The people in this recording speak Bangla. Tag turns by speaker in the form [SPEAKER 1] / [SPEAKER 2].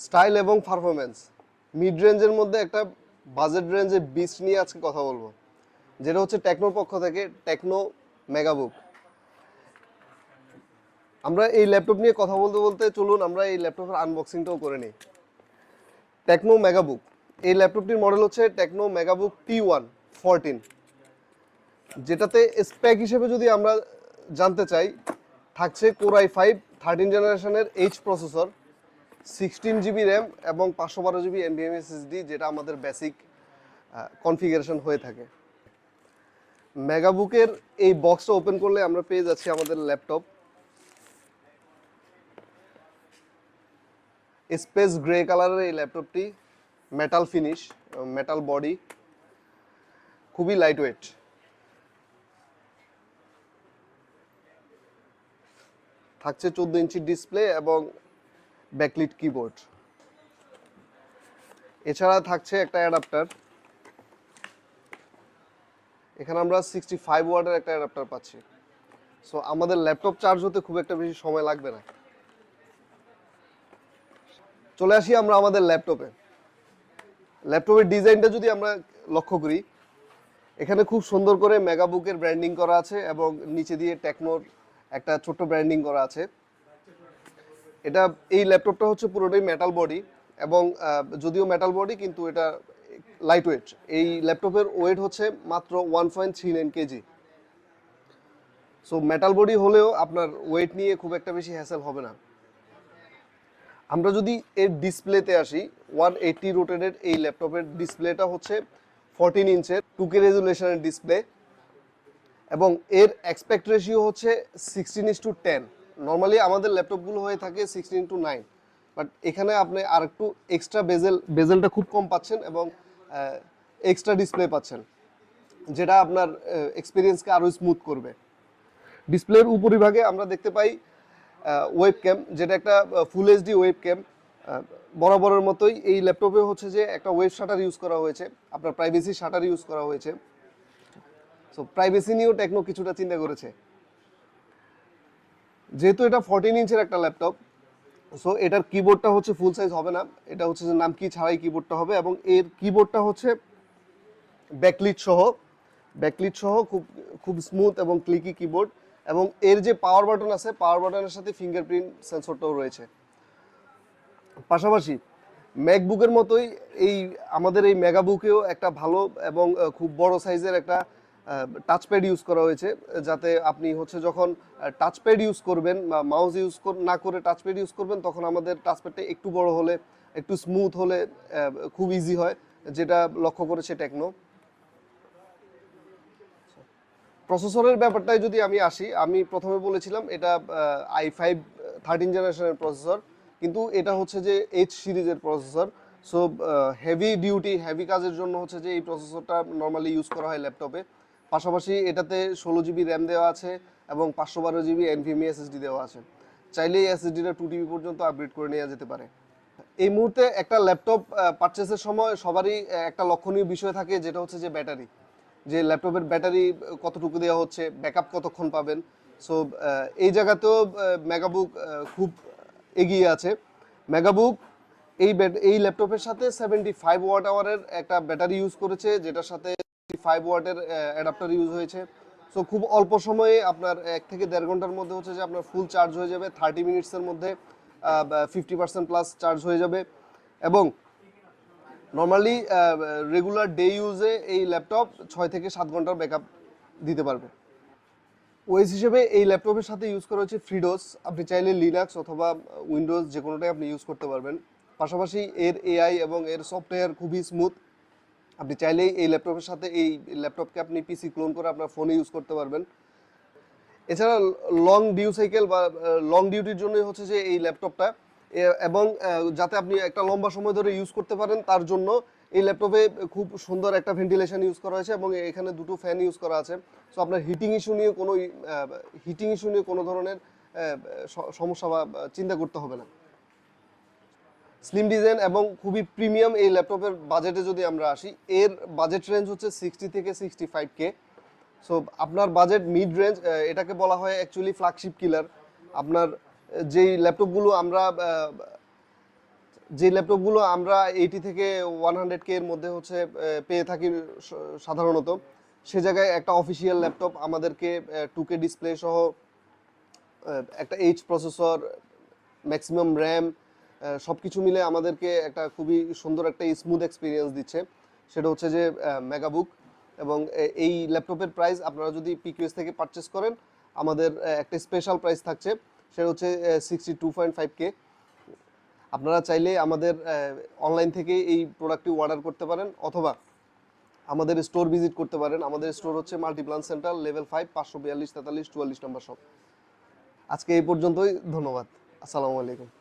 [SPEAKER 1] স্টাইল এবং পারফরমেন্স মিড রেঞ্জের মধ্যে একটা বাজেট রেঞ্জের বিচ নিয়ে আজকে কথা বলব। যেটা হচ্ছে টেকনোর পক্ষ থেকে টেকনো মেগাবুক। আমরা এই ল্যাপটপ নিয়ে কথা বলতে বলতে চলুন, আমরা এই ল্যাপটপের আনবক্সিংটাও করে নিই। Tecno Megabook. এই ল্যাপটপটির মডেল হচ্ছে Tecno Megabook T one fourteen যেটাতে স্প্যাক হিসেবে যদি আমরা জানতে চাই, থাকছে কোরাই ফাইভ থার্টিন জেনারেশনের H processor sixteen GB RAM এবং পাঁচশো বারো জিবি এনভিএম এসএসডি যেটা আমাদের বেসিক কনফিগারেশন হয়ে থাকে। মেগাবুকের এই বক্সটা ওপেন করলে আমরা পেয়ে যাচ্ছি আমাদের ল্যাপটপ স্পেস গ্রে কালারের এই ল্যাপটপটি মেটাল ফিনিশ মেটাল বডি খুবই লাইট ওয়েট থাকছে চোদ্দ ইঞ্চি ডিসপ্লে এবং ব্যাকলিট কিবোর্ড এছাড়া থাকছে একটা অ্যাডাপ্টার এখানে আমরা সিক্সটি ফাইভ ওয়ার্ডের একটা অ্যাডাপ্টার পাচ্ছি। সো আমাদের ল্যাপটপ চার্জ হতে খুব একটা বেশি সময় লাগবে না। চলে আসি আমরা আমাদের ল্যাপটপে ল্যাপটপের ডিজাইনটা যদি আমরা লক্ষ্য করি, এখানে খুব সুন্দর করে মেগাবুকের ব্র্যান্ডিং করা আছে এবং নিচে দিয়ে টেকনোর একটা ছোট্ট ব্র্যান্ডিং করা আছে। এটা, এই ল্যাপটপটা হচ্ছে পুরোটাই মেটাল বডি এবং যদিও মেটাল বডি কিন্তু এটা লাইট ওয়েট এই ল্যাপটপের ওয়েট হচ্ছে মাত্র one point three nine KG so metal body হলেও আপনার ওয়েট নিয়ে খুব একটা বেশি হ্যাসেল হবে না। আমরা যদি এর ডিসপ্লেতে আসি ওয়ান এইটটি রোটেটেড এই ল্যাপটপের ডিসপ্লেটা হচ্ছে ফোরটিন ইঞ্চের টুকে রেজুলেশনের ডিসপ্লে এবং এর এক্সপেক্ট রেশিও হচ্ছে sixteen is to ten normally আমাদের ল্যাপটপগুলো হয়ে থাকে সিক্সটিন টু নাইন বাট এখানে আপনি আর একটু এক্সট্রা বেজেল বেজেলটা খুব কম পাচ্ছেন এবং এক্সট্রা ডিসপ্লে পাচ্ছেন, যেটা আপনার এক্সপিরিয়েন্সকে আরও স্মুথ করবে। ডিসপ্লের উপরিভাগে আমরা দেখতে পাই ওয়েব ক্যাম যেটা একটা ফুল এইচডি ওয়েব ক্যাম বরাবরের মতোই এই ল্যাপটপে হচ্ছে যে একটা ওয়েব শাটার ইউজ করা হয়েছে, আপনার প্রাইভেসি শাটার ইউজ করা হয়েছে। সো প্রাইভেসি নিয়েও টেকনো কিছুটা চিন্তা করেছে। যেহেতু এটা ফোরটিন ইঞ্চের একটা ল্যাপটপ সো এটার কিবোর্ডটা হচ্ছে ফুল সাইজ হবে না। এটা হচ্ছে যে নাম কি ছাড়াই কিবোর্ডটা হবে এবং এর কিবোর্ডটা হচ্ছে ব্যাকলিট সহ। ব্যাকলিট সহ খুব খুব স্মুথ এবং ক্লিকি কিবোর্ড এবং এর যে পাওয়ার বাটন আছে পাওয়ার বাটনের সাথে ফিঙ্গারপ্রিন্ট সেন্সরটাও রয়েছে। পাশাপাশি ম্যাকবুকের মতোই এই, আমাদের এই মেগাবুকেও একটা ভালো এবং খুব বড় সাইজের একটা টাচপ্যাড ইউজ করা হয়েছে, যাতে আপনি হচ্ছে যখন টাচপ্যাড ইউজ করবেন বা মাউস ইউজ না করে টাচপ্যাড ইউজ করবেন, তখন আমাদের টাচপ্যাডটা একটু বড় হলে, একটু স্মুথ হলে খুব ইজি হয়, যেটা লক্ষ্য করেছে টেকনো প্রসেসরের ব্যাপারটায় যদি আমি আসি, আমি প্রথমে বলেছিলাম এটা আই ফাইভ থার্টিন জেনারেশনের প্রসেসর কিন্তু এটা হচ্ছে যে এইচ সিরিজের processor so heavy duty heavy কাজের জন্য হচ্ছে যে এই প্রসেসরটা নর্মালি ইউজ করা হয় ল্যাপটপে পাশাপাশি এটাতে ষোলো জিবি র্যাম দেওয়া আছে এবং পাঁচশো বারো জিবি এনভিএমই এসএসডি দেওয়া আছে। চাইলেই এসএসডিটা টু টিবি পর্যন্ত আপগ্রেড করে নেওয়া যেতে পারে। এই মুহূর্তে একটা ল্যাপটপ পারচেসের সময় সবারই একটা লক্ষণীয় বিষয় থাকে, যেটা হচ্ছে যে ব্যাটারি যে ল্যাপটপের ব্যাটারি কতটুকু দেওয়া হচ্ছে ব্যাকআপ কতক্ষণ পাবেন? সো এই জায়গাতেও মেগাবুক খুব এগিয়ে আছে। মেগাবুক এই এই ল্যাপটপের সাথে সেভেন্টি ফাইভ ওয়াট আওয়ারের একটা ব্যাটারি ইউজ করেছে, যেটার সাথে ফাইভ ওয়াটের অ্যাডাপ্টার ইউজ হয়েছে। সো খুব অল্প সময়ে আপনার এক থেকে দেড় ঘণ্টার মধ্যে হচ্ছে যে আপনার ফুল চার্জ হয়ে যাবে। থার্টি মিনিটসের মধ্যে ফিফটি পার্সেন্ট প্লাস চার্জ হয়ে যাবে। এবং নর্মালি রেগুলার ডে ইউজে এই ল্যাপটপ ছয় থেকে সাত ঘণ্টার ব্যাকআপ দিতে পারবে। ওএস হিসেবে এই ল্যাপটপের সাথে ইউজ করা হচ্ছে ফ্রিডোস আপনি চাইলে লিনাক্স অথবা উইন্ডোজ যে কোনোটাই আপনি ইউজ করতে পারবেন। পাশাপাশি এর এআই এবং এর সফটওয়্যার খুবই স্মুথ আপনি চাইলেই এই ল্যাপটপের সাথে এই ল্যাপটপকে আপনি পিসি ক্লোন করে আপনার ফোনে ইউজ করতে পারবেন। এছাড়া লং ডিউ সাইকেল বা লং ডিউটির জন্যই হচ্ছে যে এই ল্যাপটপটা। এবং যাতে আপনি একটা লম্বা সময় ধরে ইউজ করতে পারেন, তার জন্য এই ল্যাপটপে খুব সুন্দর একটা ভেন্টিলেশন ইউজ করা হয়েছে এবং এখানে দুটো ফ্যান ইউজ করা আছে। সো আপনার হিটিং ইস্যু নিয়ে কোনো হিটিং ইস্যু নিয়ে কোনো ধরনের সমস্যা বা চিন্তা করতে হবে না। স্লিম ডিজাইন এবং খুবই প্রিমিয়াম এই ল্যাপটপের বাজেটে যদি আমরা আসি, এর বাজেট রেঞ্জ হচ্ছে সিক্সটি থেকে সিক্সটি ফাইভ কে সো আপনার বাজেট মিড রেঞ্জ এটাকে বলা হয় অ্যাকচুয়ালি ফ্ল্যাগশিপ কিলার আপনার যেই ল্যাপটপগুলো আমরা যে ল্যাপটপগুলো আমরা এইটি থেকে ওয়ান হান্ড্রেড কে এর মধ্যে হচ্ছে পেয়ে থাকি সাধারণত, সে জায়গায় একটা অফিসিয়াল ল্যাপটপ আমাদেরকে টু কে ডিসপ্লে সহ একটা এইচ প্রসেসর ম্যাক্সিমাম র্যাম সব কিছু মিলে আমাদেরকে একটা খুবই সুন্দর একটা স্মুথ এক্সপিরিয়েন্স দিচ্ছে। সেটা হচ্ছে যে মেগাবুক এবং এই ল্যাপটপের প্রাইস আপনারা যদি পিকিউএস থেকে পারচেস করেন, আমাদের একটা স্পেশাল প্রাইস থাকছে। সেটা হচ্ছে sixty two point five K আপনারা চাইলে আমাদের অনলাইন থেকে এই প্রোডাক্টটি অর্ডার করতে পারেন অথবা আমাদের স্টোর ভিজিট করতে পারেন। আমাদের স্টোর হচ্ছে মাল্টিপ্লান সেন্টার লেভেল ফাইভ পাঁচশো বিয়াল্লিশ, তেতাল্লিশ, চুয়াল্লিশ নম্বর শপ আজকে এই পর্যন্তই, ধন্যবাদ। আসসালামু আলাইকুম।